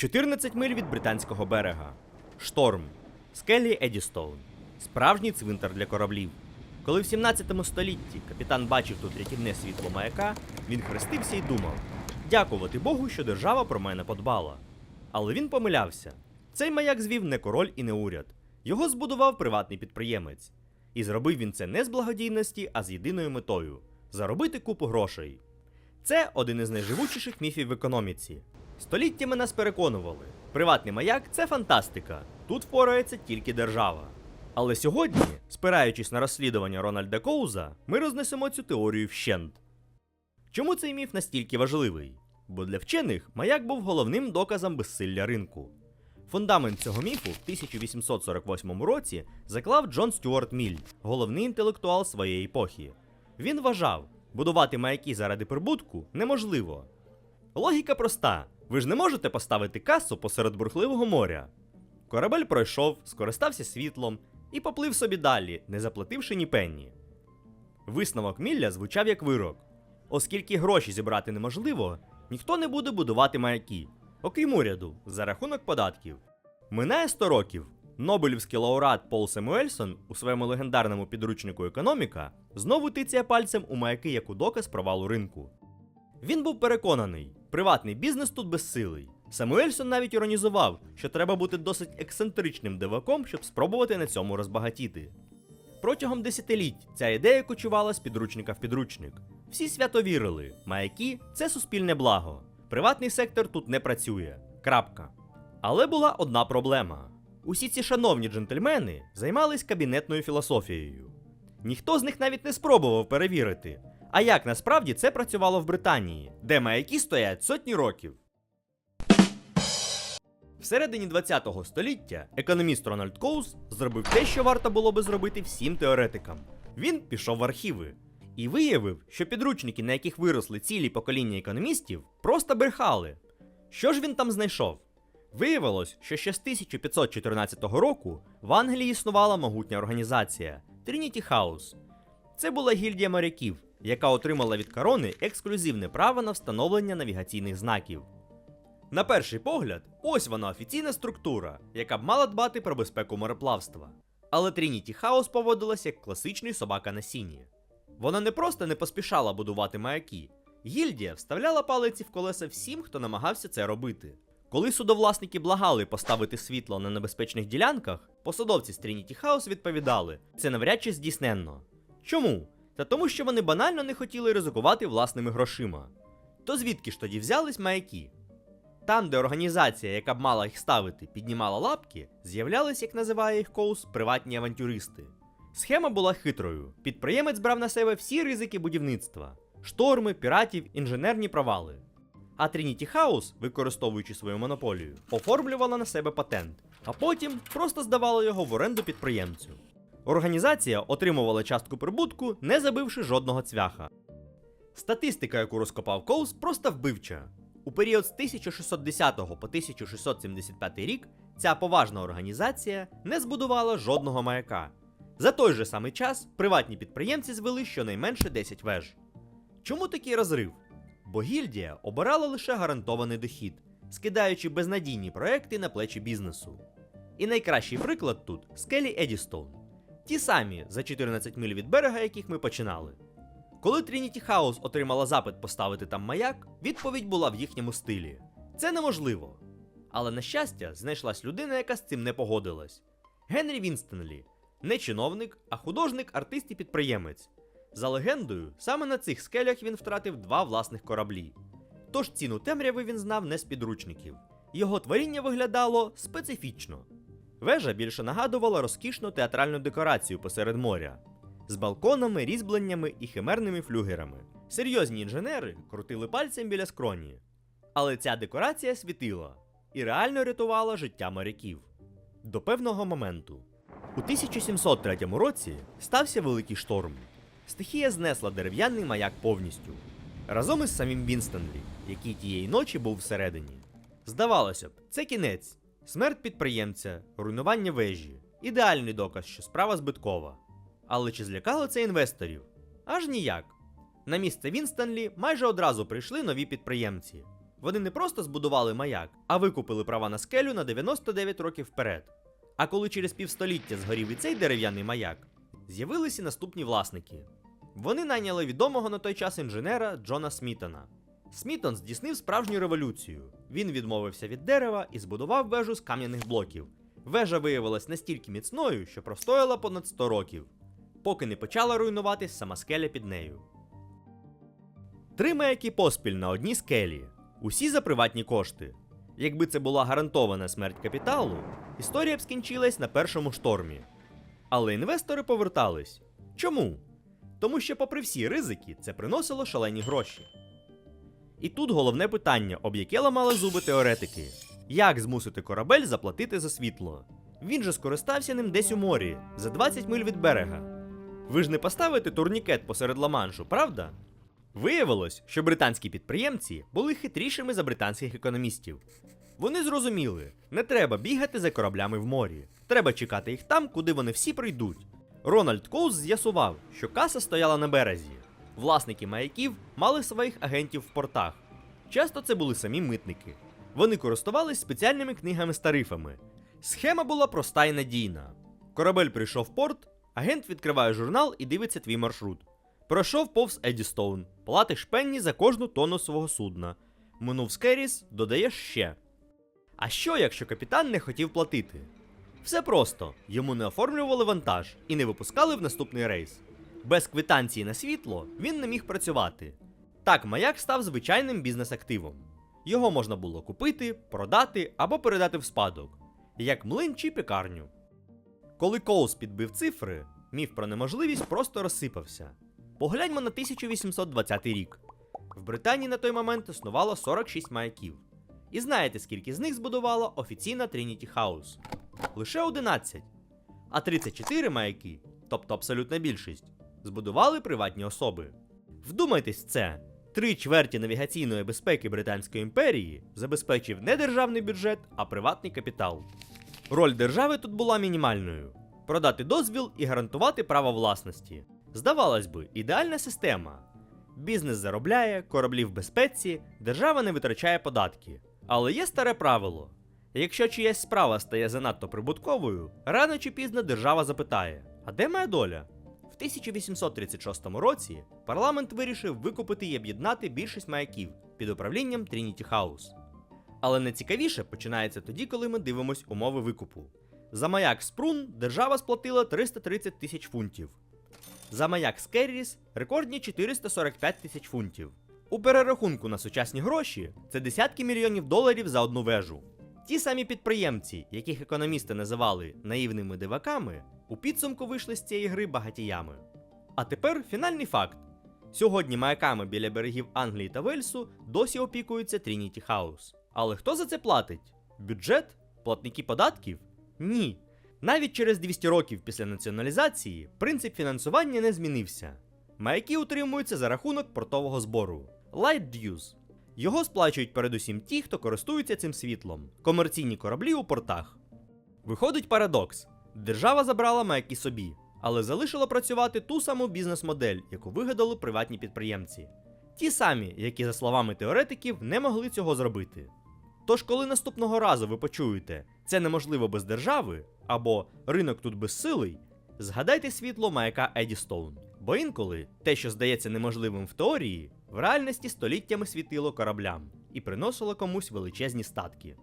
14 миль від британського берега. Шторм. Скелі Едістоун. Справжній цвинтар для кораблів. Коли в 17 столітті капітан бачив тут рятівне світло маяка, він хрестився і думав: дякувати Богу, що держава про мене подбала. Але він помилявся. Цей маяк звів не король і не уряд. Його збудував приватний підприємець. І зробив він це не з благодійності, а з єдиною метою заробити купу грошей. Це один із найживучіших міфів в економіці. Століттями нас переконували, приватний маяк це фантастика. Тут впорається тільки держава. Але сьогодні, спираючись на розслідування Рональда Коуза, ми рознесемо цю теорію вщент. Чому цей міф настільки важливий? Бо для вчених маяк був головним доказом безсилля ринку. Фундамент цього міфу в 1848 році заклав Джон Стюарт Міль, головний інтелектуал своєї епохи. Він вважав, будувати маяки заради прибутку неможливо. Логіка проста: ви ж не можете поставити касу посеред бурхливого моря. Корабель пройшов, скористався світлом і поплив собі далі, не заплативши ні пенні. Висновок Мілля звучав як вирок. Оскільки гроші зібрати неможливо, ніхто не буде будувати маяки, окрім уряду, за рахунок податків. Минає 100 років. Нобелівський лауреат Пол Семуельсон у своєму легендарному підручнику Економіка знову тицяє пальцем у маяки як у доказ провалу ринку. Він був переконаний, приватний бізнес тут безсилий. Самуельсон навіть іронізував, що треба бути досить ексцентричним диваком, щоб спробувати на цьому розбагатіти. Протягом десятиліть ця ідея кочувала з підручника в підручник. Всі свято вірили, маяки це суспільне благо. Приватний сектор тут не працює. Крапка. Але була одна проблема: усі ці шановні джентльмени займались кабінетною філософією. Ніхто з них навіть не спробував перевірити, а як насправді це працювало в Британії, де маяки стоять сотні років. Всередині 20-го століття економіст Рональд Коус зробив те, що варто було би зробити всім теоретикам. Він пішов в архіви і виявив, що підручники, на яких виросли цілі покоління економістів, просто брехали. Що ж він там знайшов? Виявилось, що ще з 1514 року в Англії існувала могутня організація Trinity House. Це була гільдія моряків, яка отримала від корони ексклюзивне право на встановлення навігаційних знаків. На перший погляд, ось вона офіційна структура, яка б мала дбати про безпеку мореплавства. Але Trinity House поводилась як класичний собака на сіні. Вона не просто не поспішала будувати маяки. Гільдія вставляла палиці в колеса всім, хто намагався це робити. Коли судовласники благали поставити світло на небезпечних ділянках, посадовці з Trinity House відповідали, це навряд чи здійсненно. Чому? Та тому, що вони банально не хотіли ризикувати власними грошима. То звідки ж тоді взялись маяки? Там, де організація, яка б мала їх ставити, піднімала лапки, з'являлись, як називає їх Коус, приватні авантюристи. Схема була хитрою. Підприємець брав на себе всі ризики будівництва: шторми, піратів, інженерні провали. А Trinity House, використовуючи свою монополію, оформлювала на себе патент, а потім просто здавала його в оренду підприємцю. Організація отримувала частку прибутку, не забивши жодного цвяха. Статистика, яку розкопав Коус, просто вбивча. У період з 1610 по 1675 рік ця поважна організація не збудувала жодного маяка. За той же самий час приватні підприємці звели щонайменше 10 веж. Чому такий розрив? Бо гільдія обирала лише гарантований дохід, скидаючи безнадійні проекти на плечі бізнесу. І найкращий приклад тут скелі Едістоун. Ті самі за 14 миль від берега, яких ми починали. Коли Trinity House отримала запит поставити там маяк, відповідь була в їхньому стилі: це неможливо. Але на щастя, знайшлась людина, яка з цим не погодилась. Генрі Вінстонлі, не чиновник, а художник, артист і підприємець. За легендою, саме на цих скелях він втратив два власних кораблі. Тож ціну темряви він знав не з підручників. Його творіння виглядало специфічно. Вежа більше нагадувала розкішну театральну декорацію посеред моря з балконами, різьбленнями і химерними флюгерами. Серйозні інженери крутили пальцем біля скроні. Але ця декорація світила і реально рятувала життя моряків. До певного моменту. У 1703 році стався великий шторм. Стихія знесла дерев'яний маяк повністю. Разом із самим Вінстонлі, який тієї ночі був всередині. Здавалося б, це кінець, смерть підприємця, руйнування вежі, ідеальний доказ, що справа збиткова. Але чи злякало це інвесторів? Аж ніяк. На місце Вінстонлі майже одразу прийшли нові підприємці. Вони не просто збудували маяк, а викупили права на скелю на 99 років вперед. А коли через півстоліття згорів і цей дерев'яний маяк, з'явилися наступні власники. Вони найняли відомого на той час інженера Джона Смітона. Смітон здійснив справжню революцію. Він відмовився від дерева і збудував вежу з кам'яних блоків. Вежа виявилась настільки міцною, що простояла понад 100 років, поки не почала руйнуватись сама скеля під нею. Три маяки поспіль на одній скелі, усі за приватні кошти. Якби це була гарантована смерть капіталу, історія б скінчилась на першому штормі. Але інвестори повертались. Чому? Тому що, попри всі ризики, це приносило шалені гроші. І тут головне питання, об яке ламали зуби теоретики: як змусити корабель заплатити за світло? Він же скористався ним десь у морі, за 20 миль від берега. Ви ж не поставите турнікет посеред Ла-Маншу, правда? Виявилось, що британські підприємці були хитрішими за британських економістів. Вони зрозуміли, не треба бігати за кораблями в морі, треба чекати їх там, куди вони всі прийдуть. Рональд Коус з'ясував, що каса стояла на березі. Власники маяків мали своїх агентів в портах. Часто це були самі митники. Вони користувались спеціальними книгами з тарифами. Схема була проста і надійна. Корабель прийшов в порт, агент відкриває журнал і дивиться твій маршрут. Пройшов повз Едістоун, платиш пенні за кожну тонну свого судна. Минув Скеріс, додаєш ще. А що, якщо капітан не хотів платити? Все просто, йому не оформлювали вантаж і не випускали в наступний рейс. Без квитанції на світло він не міг працювати. Так маяк став звичайним бізнес-активом. Його можна було купити, продати або передати в спадок, як млин чи пекарню. Коли Коус підбив цифри, міф про неможливість просто розсипався. Погляньмо на 1820 рік. В Британії на той момент існувало 46 маяків. І знаєте, скільки з них збудувала офіційна Trinity House? Лише 11. А 34 маяки, тобто абсолютна більшість, збудували приватні особи. Вдумайтесь це. Три чверті навігаційної безпеки Британської імперії забезпечив не державний бюджет, а приватний капітал. Роль держави тут була мінімальною: продати дозвіл і гарантувати право власності. Здавалось би, ідеальна система. Бізнес заробляє, кораблі в безпеці, держава не витрачає податки. Але є старе правило: якщо чиясь справа стає занадто прибутковою, рано чи пізно держава запитає: а де моя доля? В 1836 році парламент вирішив викупити і об'єднати більшість маяків під управлінням Trinity House. Але найцікавіше починається тоді, коли ми дивимось умови викупу. За маяк Спрун держава сплатила 330 тисяч фунтів. За маяк Скерріс рекордні 445 тисяч фунтів. У перерахунку на сучасні гроші це десятки мільйонів доларів за одну вежу. Ті самі підприємці, яких економісти називали наївними диваками, у підсумку вийшли з цієї гри багатіями. А тепер фінальний факт: сьогодні маяками біля берегів Англії та Вельсу досі опікується Trinity House. Але хто за це платить? Бюджет? Платники податків? Ні. Навіть через 200 років після націоналізації принцип фінансування не змінився. Маяки утримуються за рахунок портового збору Light Dues. Його сплачують передусім ті, хто користується цим світлом, комерційні кораблі у портах. Виходить парадокс: держава забрала маяки собі, але залишила працювати ту саму бізнес-модель, яку вигадали приватні підприємці. Ті самі, які, за словами теоретиків, не могли цього зробити. Тож, коли наступного разу ви почуєте, це неможливо без держави, або ринок тут безсилий, згадайте світло маяка Едістоун. Бо інколи те, що здається неможливим в теорії, в реальності століттями світило кораблям і приносило комусь величезні статки.